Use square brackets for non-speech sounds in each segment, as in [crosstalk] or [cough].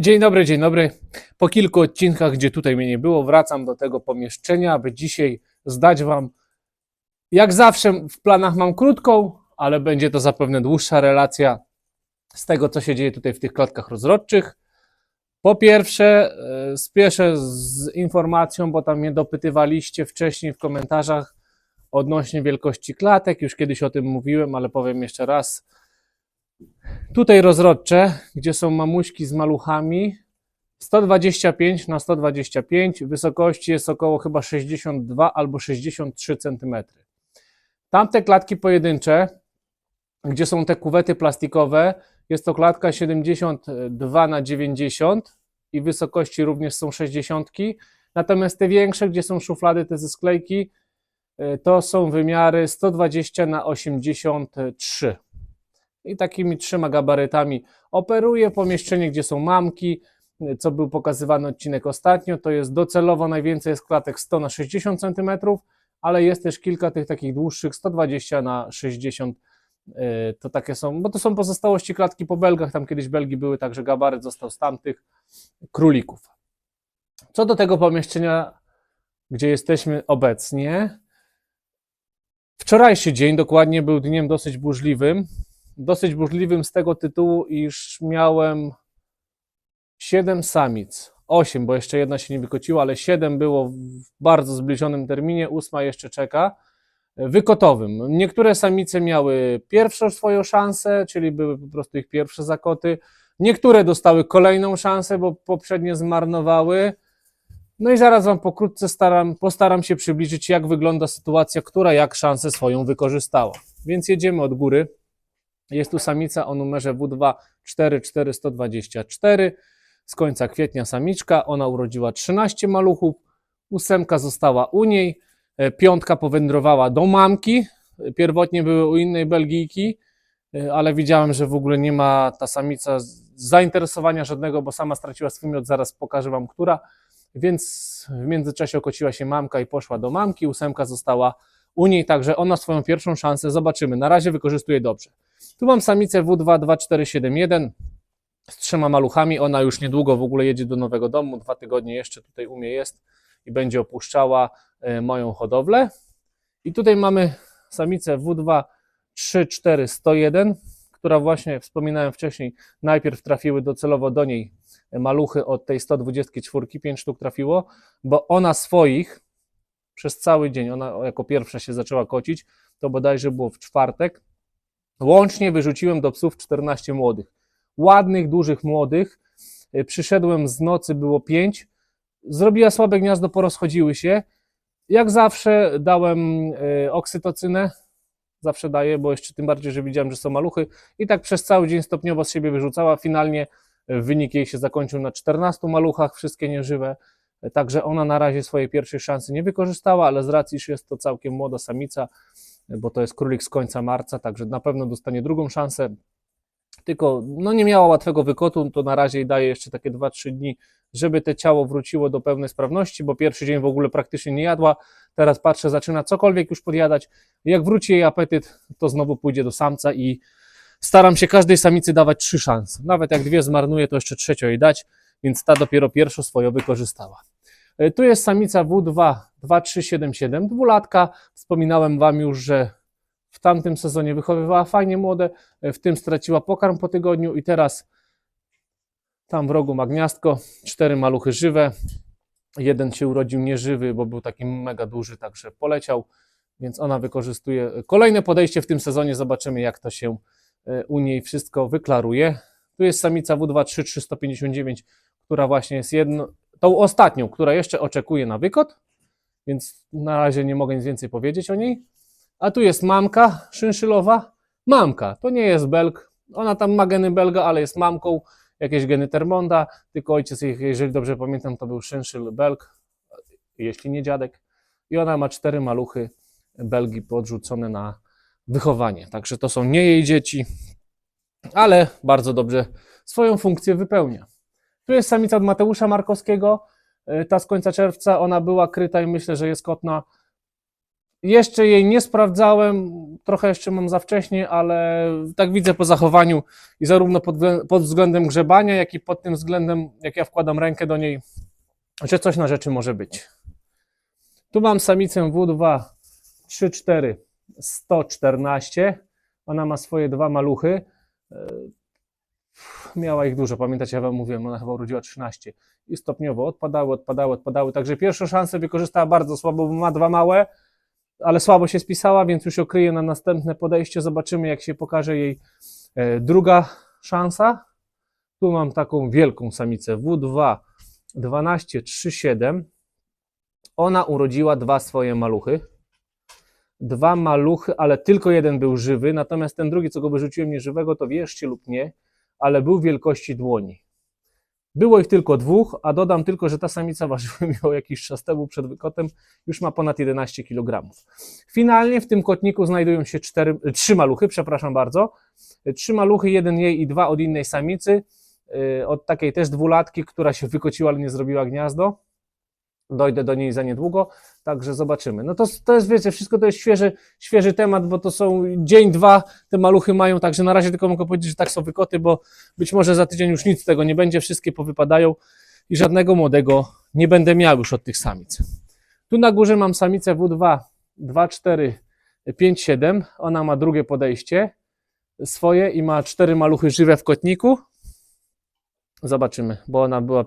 Dzień dobry, dzień dobry. Po kilku odcinkach, gdzie tutaj mnie nie było, wracam do tego pomieszczenia, aby dzisiaj zdać Wam, jak zawsze w planach mam krótką, ale będzie to zapewne dłuższa relacja z tego, co się dzieje tutaj w tych klatkach rozrodczych. Po pierwsze, e, spieszę z informacją, bo tam mnie dopytywaliście wcześniej w komentarzach odnośnie wielkości klatek. Już kiedyś o tym mówiłem, ale powiem jeszcze raz. Tutaj rozrodcze, gdzie są mamuśki z maluchami, 125 na 125, wysokości jest około chyba 62 albo 63 cm. Tamte klatki pojedyncze, gdzie są te kuwety plastikowe, jest to klatka 72 na 90 i wysokości również są 60. Natomiast te większe, gdzie są szuflady, te ze sklejki, y, to są wymiary 120 na 83 i takimi trzema gabarytami operuję. Pomieszczenie, gdzie są mamki, co był pokazywany odcinek ostatnio, to jest docelowo najwięcej jest klatek 100 na 60 cm, ale jest też kilka tych takich dłuższych 120 na 60 yy, to takie są, bo to są pozostałości klatki po belgach, tam kiedyś belgi były, także gabaryt został z tamtych królików. Co do tego pomieszczenia, gdzie jesteśmy obecnie, wczorajszy dzień dokładnie był dniem dosyć burzliwym, dosyć burzliwym z tego tytułu, iż miałem 7 samic. 8, bo jeszcze jedna się nie wykociła, ale 7 było w bardzo zbliżonym terminie, ósma jeszcze czeka. Wykotowym. Niektóre samice miały pierwszą swoją szansę, czyli były po prostu ich pierwsze zakoty. Niektóre dostały kolejną szansę, bo poprzednie zmarnowały. No i zaraz Wam pokrótce staram, postaram się przybliżyć, jak wygląda sytuacja, która jak szansę swoją wykorzystała. Więc jedziemy od góry. Jest tu samica o numerze W2 44124. Z końca kwietnia samiczka. Ona urodziła 13 maluchów. Ósemka została u niej. e, Piątka powędrowała do mamki. E, Pierwotnie były u innej Belgijki, e, ale widziałem, że w ogóle nie ma ta samica zainteresowania żadnego, bo sama straciła swój miod. Zaraz pokażę Wam, która. Więc w międzyczasie okociła się mamka i poszła do mamki. Ósemka została u niej, także ona swoją pierwszą szansę zobaczymy. Na razie wykorzystuje dobrze. Tu mam samicę W22471 z trzema maluchami. Ona już niedługo w ogóle jedzie do nowego domu. Dwa tygodnie jeszcze tutaj u mnie jest i będzie opuszczała e, moją hodowlę. I tutaj mamy samicę W23401, która właśnie wspominałem wcześniej, najpierw trafiły docelowo do niej maluchy od tej 124, 5 sztuk trafiło, bo ona swoich przez cały dzień, ona jako pierwsza się zaczęła kocić, to bodajże było w czwartek, Łącznie wyrzuciłem do psów 14 młodych. Ładnych, dużych, młodych. Y, Przyszedłem z nocy, było 5. Zrobiła słabe gniazdo, porozchodziły się. Jak zawsze dałem y, oksytocynę. Zawsze daję, bo jeszcze tym bardziej, że widziałem, że są maluchy. I tak przez cały dzień stopniowo z siebie wyrzucała. Finalnie wynik jej się zakończył na 14 maluchach, wszystkie nieżywe. Także ona na razie swojej pierwszej szansy nie wykorzystała, ale z racji, że jest to całkiem młoda samica, bo to jest królik z końca marca, także na pewno dostanie drugą szansę. Tylko no nie miała łatwego wykotu, to na razie daje jeszcze takie 2-3 dni, żeby te ciało wróciło do pełnej sprawności, bo pierwszy dzień w ogóle praktycznie nie jadła. Teraz patrzę, zaczyna cokolwiek już podjadać. Jak wróci jej apetyt, to znowu pójdzie do samca i staram się każdej samicy dawać trzy szanse. Nawet jak dwie zmarnuje, to jeszcze trzecią jej dać, więc ta dopiero pierwszą swoją wykorzystała. E, Tu jest samica W2 2377, dwulatka. Wspominałem Wam już, że w tamtym sezonie wychowywała fajnie młode, e, w tym straciła pokarm po tygodniu i teraz tam w rogu ma gniazdko, cztery maluchy żywe. Jeden się urodził nieżywy, bo był taki mega duży, także poleciał, więc ona wykorzystuje kolejne podejście w tym sezonie. Zobaczymy, jak to się e, u niej wszystko wyklaruje. Tu jest samica W23359, która właśnie jest jedno, tą ostatnią, która jeszcze oczekuje na wykot, więc na razie nie mogę nic więcej powiedzieć o niej. A tu jest mamka szynszylowa. Mamka, to nie jest belg. Ona tam ma geny belga, ale jest mamką, jakieś geny Termonda, tylko ojciec, jeżeli dobrze pamiętam, to był szynszyl belg, jeśli nie dziadek. I ona ma cztery maluchy belgi podrzucone na wychowanie. Także to są nie jej dzieci, ale bardzo dobrze swoją funkcję wypełnia. Tu jest samica od Mateusza Markowskiego. Y, Ta z końca czerwca, ona była kryta i myślę, że jest kotna. Jeszcze jej nie sprawdzałem, trochę jeszcze mam za wcześnie, ale tak widzę po zachowaniu i zarówno pod, pod względem grzebania, jak i pod tym względem, jak ja wkładam rękę do niej, że coś na rzeczy może być. Tu mam samicę W2 3-4 114. Ona ma swoje dwa maluchy. Miała ich dużo, pamiętacie, ja wam mówiłem, ona chyba urodziła 13. I stopniowo odpadały, odpadały, odpadały. Także pierwszą szansę wykorzystała bardzo słabo, bo ma dwa małe, ale słabo się spisała, więc już ją kryję na następne podejście. Zobaczymy, jak się pokaże jej e, druga szansa. Tu mam taką wielką samicę W2 12 3 7. Ona urodziła dwa swoje maluchy. Dwa maluchy, ale tylko jeden był żywy, natomiast ten drugi, co go wyrzuciłem nieżywego, to wierzcie lub nie, ale był wielkości dłoni. Było ich tylko dwóch, a dodam tylko, że ta samica ważyła [laughs] miała jakiś czas temu przed wykotem, już ma ponad 11 kg. Finalnie w tym kotniku znajdują się cztery, trzy maluchy, przepraszam bardzo. Trzy maluchy, jeden jej i dwa od innej samicy, yy, od takiej też dwulatki, która się wykociła, ale nie zrobiła gniazdo. Dojdę do niej za niedługo, także zobaczymy. No to, to jest, wiecie, wszystko to jest świeży, świeży temat, bo to są dzień, dwa, te maluchy mają, także na razie tylko mogę powiedzieć, że tak są wykoty, bo być może za tydzień już nic z tego nie będzie, wszystkie powypadają i żadnego młodego nie będę miał już od tych samic. Tu na górze mam samicę W2 2, 4, 5, 7. Ona ma drugie podejście swoje i ma cztery maluchy żywe w kotniku. Zobaczymy, bo ona była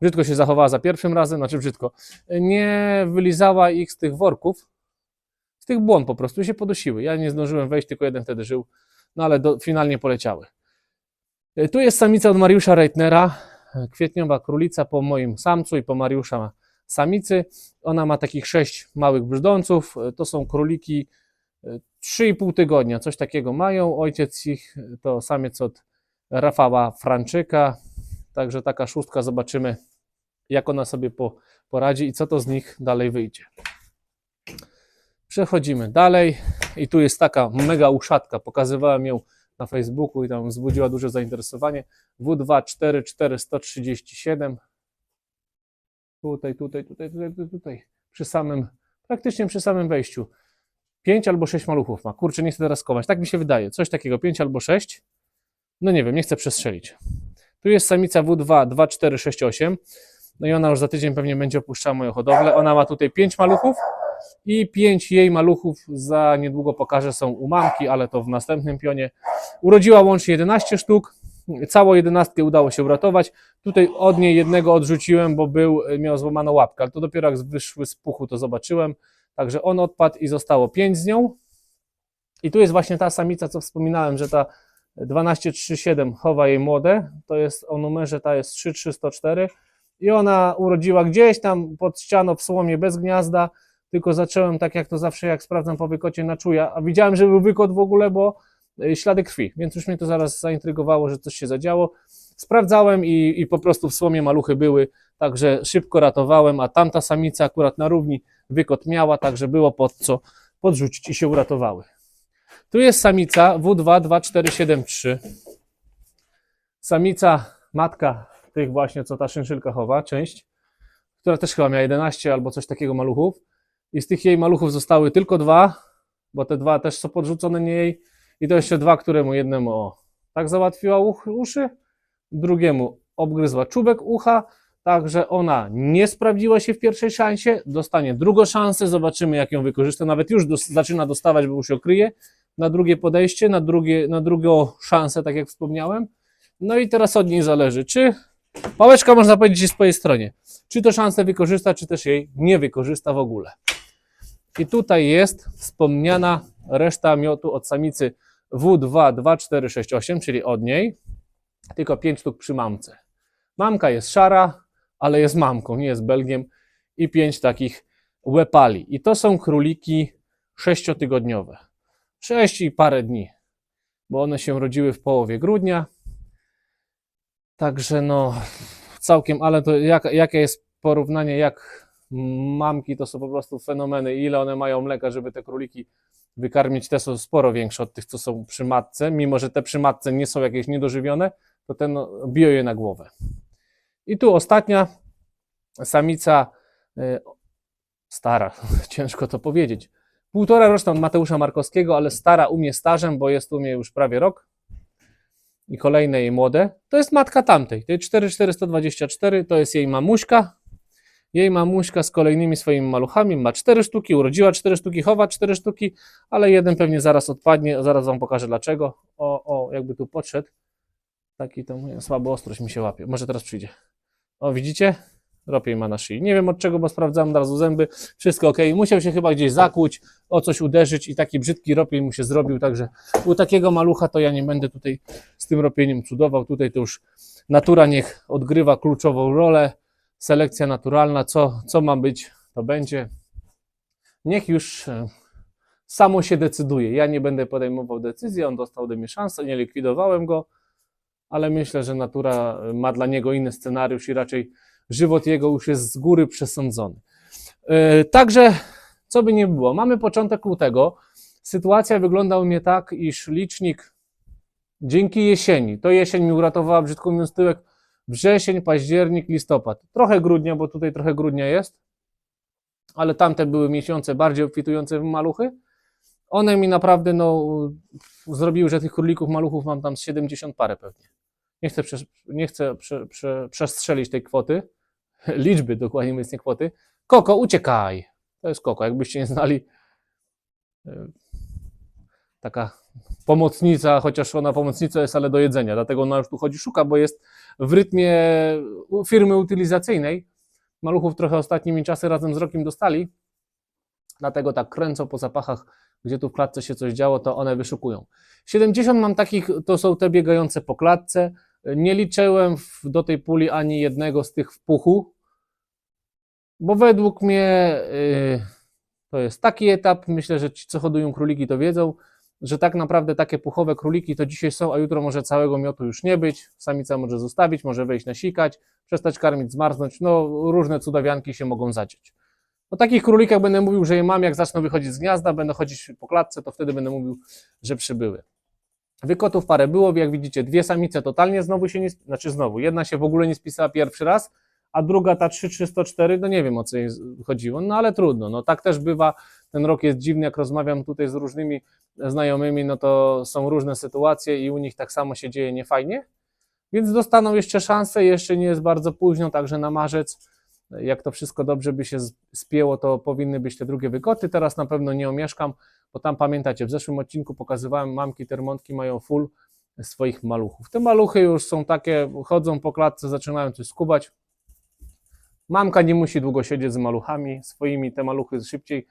brzydko się zachowała za pierwszym razem, znaczy brzydko. Nie wylizała ich z tych worków, z tych błon po prostu się podusiły. Ja nie zdążyłem wejść, tylko jeden wtedy żył, no ale do, finalnie poleciały. E, Tu jest samica od Mariusza Reitnera, e, kwietniowa królica po moim samcu i po Mariusza samicy. Ona ma takich sześć małych brzdąców. E, To są króliki e, 3,5 tygodnia, coś takiego mają. Ojciec ich e, to samiec od Rafała Franczyka. Także taka szóstka, zobaczymy jak ona sobie po, poradzi i co to z nich dalej wyjdzie. Przechodzimy dalej i tu jest taka mega uszatka, pokazywałem ją na Facebooku i tam wzbudziła duże zainteresowanie. W2 4 4 137. Tutaj, tutaj, tutaj, tutaj, tutaj. Przy samym, praktycznie przy samym wejściu. 5 albo 6 maluchów ma. Kurczę, nie chcę teraz komać. Tak mi się wydaje. Coś takiego, 5 albo 6. No nie wiem, nie chcę przestrzelić. Tu jest samica W2 2 4 6 8. No i ona już za tydzień pewnie będzie opuszczała moją hodowlę. Ona ma tutaj 5 maluchów i 5 jej maluchów za niedługo pokażę są u mamki, ale to w następnym pionie. Urodziła łącznie 11 sztuk. Całą jedenastkę udało się uratować. Tutaj od niej jednego odrzuciłem, bo był, miał złamaną łapkę, ale to dopiero jak wyszły z puchu, to zobaczyłem. Także on odpadł i zostało 5 z nią. I tu jest właśnie ta samica, co wspominałem, że ta 12307 chowa jej młode. To jest o numerze, ta jest 3304. I ona urodziła gdzieś tam pod ścianą w słomie bez gniazda. Tylko zacząłem tak jak to zawsze, jak sprawdzam po wykocie na czuja. A widziałem, że był wykot w ogóle, bo y, ślady krwi, więc już mnie to zaraz zaintrygowało, że coś się zadziało. Sprawdzałem i, i po prostu w słomie maluchy były, także szybko ratowałem, a tamta samica akurat na równi wykot miała, także było pod co podrzucić i się uratowały. Tu jest samica W2 2473. Samica, matka tych właśnie, co ta szynszylka chowa, część, która też chyba miała 11 albo coś takiego maluchów. I z tych jej maluchów zostały tylko dwa, bo te dwa też są podrzucone nie jej. I to jeszcze dwa, któremu jednemu o, tak załatwiła uch, uszy, drugiemu obgryzła czubek ucha, także ona nie sprawdziła się w pierwszej szansie, dostanie drugą szansę, zobaczymy jak ją wykorzysta, nawet już dos- zaczyna dostawać, bo już ją kryje, na drugie podejście, na, drugie, na drugą szansę, tak jak wspomniałem. No i teraz od niej zależy, czy pałeczka można powiedzieć jest po jej stronie, czy to szansę wykorzysta, czy też jej nie wykorzysta w ogóle. I tutaj jest wspomniana reszta miotu od samicy W2 2468, czyli od niej, tylko 5 sztuk przy mamce. Mamka jest szara, ale jest mamką, nie jest Belgiem i 5 takich łepali. I to są króliki sześciotygodniowe. 6 i parę dni, bo one się rodziły w połowie grudnia. Także no, całkiem, ale to jak, jakie jest porównanie, jak mamki to są po prostu fenomeny, ile one mają mleka, żeby te króliki wykarmić, te są sporo większe od tych, co są przy matce, mimo że te przy matce nie są jakieś niedożywione, to ten no, biją je na głowę. I tu ostatnia samica, y, stara, [laughs] ciężko to powiedzieć, Półtora roczna od Mateusza Markowskiego, ale stara u mnie stażem, bo jest u mnie już prawie rok. I kolejne jej młode. To jest matka tamtej, tej 4424, to jest jej mamuśka. Jej mamuśka z kolejnymi swoimi maluchami ma cztery sztuki, urodziła cztery sztuki, chowa cztery sztuki, ale jeden pewnie zaraz odpadnie, zaraz wam pokażę dlaczego. O, o, jakby tu podszedł. Taki to słaba ostrość mi się łapie. Może teraz przyjdzie. O, widzicie? Ropiej ma na szyi. Nie wiem od czego, bo sprawdzałem od razu zęby. Wszystko ok. Musiał się chyba gdzieś zakłuć, o coś uderzyć i taki brzydki ropień mu się zrobił. Także u takiego malucha to ja nie będę tutaj z tym ropieniem cudował. Tutaj to już natura niech odgrywa kluczową rolę. Selekcja naturalna. Co, co ma być, to będzie. Niech już e, samo się decyduje. Ja nie będę podejmował decyzji. On dostał ode mnie szansę, nie likwidowałem go ale myślę, że natura ma dla niego inny scenariusz i raczej żywot jego już jest z góry przesądzony. Yy, Także, co by nie było, mamy początek lutego. Sytuacja wygląda u mnie tak, iż licznik dzięki jesieni, to jesień mi uratowała, brzydko mówiąc, tyłek, wrzesień, październik, listopad. Trochę grudnia, bo tutaj trochę grudnia jest, ale tamte były miesiące bardziej obfitujące w maluchy. One mi naprawdę, no, zrobiły, że tych królików, maluchów mam tam z 70 parę pewnie. Nie chcę, nie chcę prze, prze, przestrzelić tej kwoty, liczby dokładnie mówiąc, nie kwoty. Koko, uciekaj! To jest Koko, jakbyście nie znali. e, Taka pomocnica, chociaż ona pomocnica jest, ale do jedzenia, dlatego ona już tu chodzi, szuka, bo jest w rytmie firmy utylizacyjnej. Maluchów trochę ostatnimi czasy razem z rokiem dostali, dlatego tak kręcą po zapachach, gdzie tu w klatce się coś działo, to one wyszukują. 70 mam takich, to są te biegające po klatce. Nie liczyłem w, do tej puli ani jednego z tych w puchu, bo według mnie y, to jest taki etap. Myślę, że ci, co hodują króliki, to wiedzą, że tak naprawdę takie puchowe króliki to dzisiaj są, a jutro może całego miotu już nie być. Samica może zostawić, może wejść nasikać, przestać karmić, zmarznąć. No, różne cudawianki się mogą zadzieć. O takich królikach będę mówił, że je mam, jak zaczną wychodzić z gniazda, będę chodzić po klatce, to wtedy będę mówił, że przybyły. Wykotów parę było, jak widzicie, dwie samice totalnie znowu się nie, znaczy znowu, jedna się w ogóle nie spisała pierwszy raz, a druga ta 3304, no nie wiem o co jej chodziło, no ale trudno, no tak też bywa, ten rok jest dziwny, jak rozmawiam tutaj z różnymi znajomymi, no to są różne sytuacje i u nich tak samo się dzieje niefajnie, więc dostaną jeszcze szansę, jeszcze nie jest bardzo późno, także na marzec, jak to wszystko dobrze by się spięło, to powinny być te drugie wykoty, teraz na pewno nie omieszkam, bo tam pamiętacie, w zeszłym odcinku pokazywałem, mamki termontki mają full swoich maluchów. Te maluchy już są takie, chodzą po klatce, zaczynają coś skubać. Mamka nie musi długo siedzieć z maluchami swoimi, te maluchy szybciej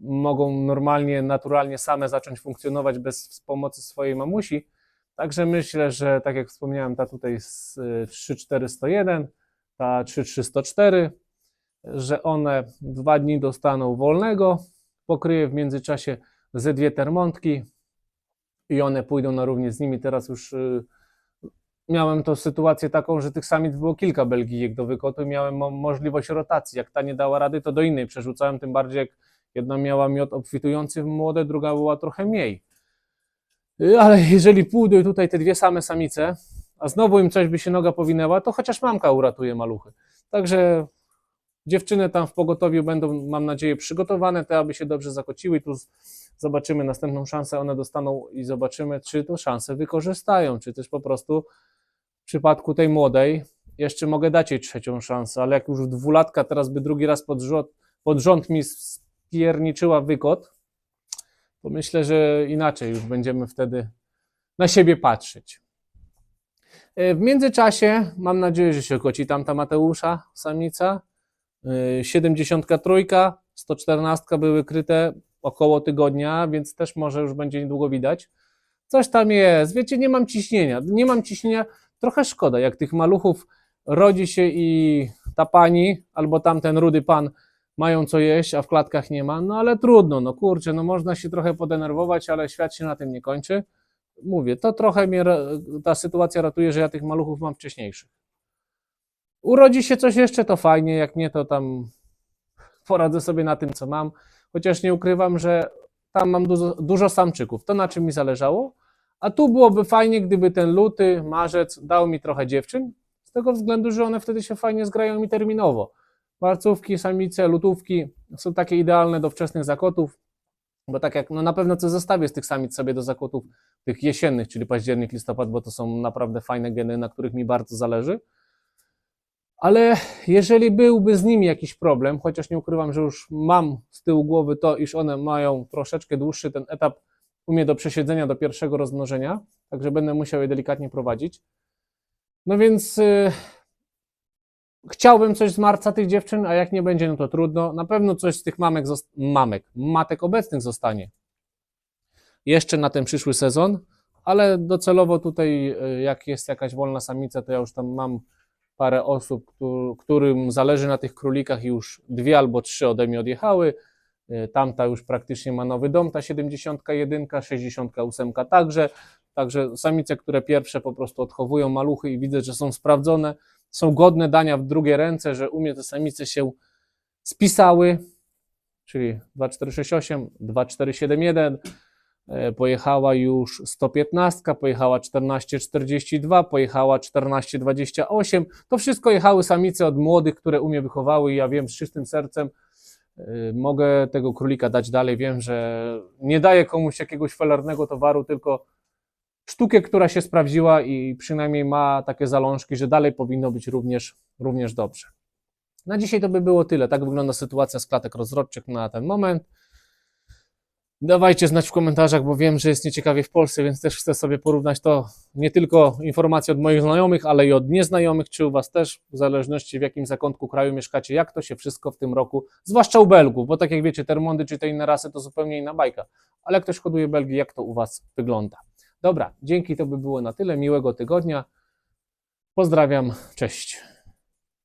mogą normalnie, naturalnie same zacząć funkcjonować bez pomocy swojej mamusi. Także myślę, że tak jak wspomniałem, ta tutaj y, 3401, ta 3304, że one dwa dni dostaną wolnego, pokryję w międzyczasie ze dwie termontki i one pójdą na równie z nimi. Teraz już y, miałem to sytuację taką, że tych samic było kilka belgijek do wykotu i miałem mo- możliwość rotacji. Jak ta nie dała rady, to do innej przerzucałem, tym bardziej jak jedna miała miod obfitujący w młode, druga była trochę mniej. Y, Ale jeżeli pójdą tutaj te dwie same samice, a znowu im coś by się noga powinęła, to chociaż mamka uratuje maluchy. Także Dziewczyny tam w pogotowiu będą, mam nadzieję, przygotowane, te aby się dobrze zakociły. Tu zobaczymy następną szansę, one dostaną i zobaczymy, czy tą szansę wykorzystają, czy też po prostu w przypadku tej młodej jeszcze mogę dać jej trzecią szansę, ale jak już dwulatka teraz by drugi raz pod rząd, pod rząd mi spierniczyła wykot, to myślę, że inaczej już będziemy wtedy na siebie patrzeć. E, W międzyczasie mam nadzieję, że się koci tamta Mateusza, samica. Yy, 73, 114 były kryte około tygodnia, więc też może już będzie niedługo widać. Coś tam jest, wiecie, nie mam ciśnienia. Nie mam ciśnienia, trochę szkoda, jak tych maluchów rodzi się i ta pani albo tamten rudy pan mają co jeść, a w klatkach nie ma, no ale trudno, no kurczę, no można się trochę podenerwować, ale świat się na tym nie kończy. Mówię, to trochę mnie ta sytuacja ratuje, że ja tych maluchów mam wcześniejszych. Urodzi się coś jeszcze, to fajnie, jak nie, to tam poradzę sobie na tym, co mam. Chociaż nie ukrywam, że tam mam dużo, dużo samczyków, to na czym mi zależało. A tu byłoby fajnie, gdyby ten luty, marzec dał mi trochę dziewczyn, z tego względu, że one wtedy się fajnie zgrają mi terminowo. Marcówki, samice, lutówki są takie idealne do wczesnych zakotów. Bo tak jak, no na pewno coś zostawię z tych samic sobie do zakłotów tych jesiennych, czyli październik, listopad, bo to są naprawdę fajne geny, na których mi bardzo zależy. Ale jeżeli byłby z nimi jakiś problem, chociaż nie ukrywam, że już mam z tyłu głowy to, iż one mają troszeczkę dłuższy ten etap u mnie do przesiedzenia, do pierwszego rozmnożenia, także będę musiał je delikatnie prowadzić. No więc y, chciałbym coś z marca tych dziewczyn, a jak nie będzie, no to trudno. Na pewno coś z tych mamek, mamek, matek obecnych zostanie jeszcze na ten przyszły sezon, ale docelowo tutaj, y, jak jest jakaś wolna samica, to ja już tam mam parę osób, któ- którym zależy na tych królikach już dwie albo trzy ode mnie odjechały. Y, Tamta już praktycznie ma nowy dom, ta 71, 68 także. Także samice, które pierwsze po prostu odchowują maluchy i widzę, że są sprawdzone, są godne dania w drugie ręce, że u mnie te samice się spisały, czyli 2468, 2471, e, pojechała już 115, pojechała 1442, pojechała 1428. To wszystko jechały samice od młodych, które u mnie wychowały i ja wiem z czystym sercem, y, mogę tego królika dać dalej. Wiem, że nie daję komuś jakiegoś felarnego towaru, tylko sztukę, która się sprawdziła i przynajmniej ma takie zalążki, że dalej powinno być również, również dobrze. Na dzisiaj to by było tyle. Tak wygląda sytuacja z klatek rozrodczych na ten moment. Dawajcie znać w komentarzach, bo wiem, że jest nieciekawie w Polsce, więc też chcę sobie porównać to nie tylko informacje od moich znajomych, ale i od nieznajomych, czy u Was też, w zależności w jakim zakątku kraju mieszkacie, jak to się wszystko w tym roku, zwłaszcza u Belgów, bo tak jak wiecie, Termondy czy te inne rasy to zupełnie inna bajka, ale ktoś hoduje Belgii, jak to u Was wygląda. Dobra, dzięki, to by było na tyle, miłego tygodnia, pozdrawiam, cześć.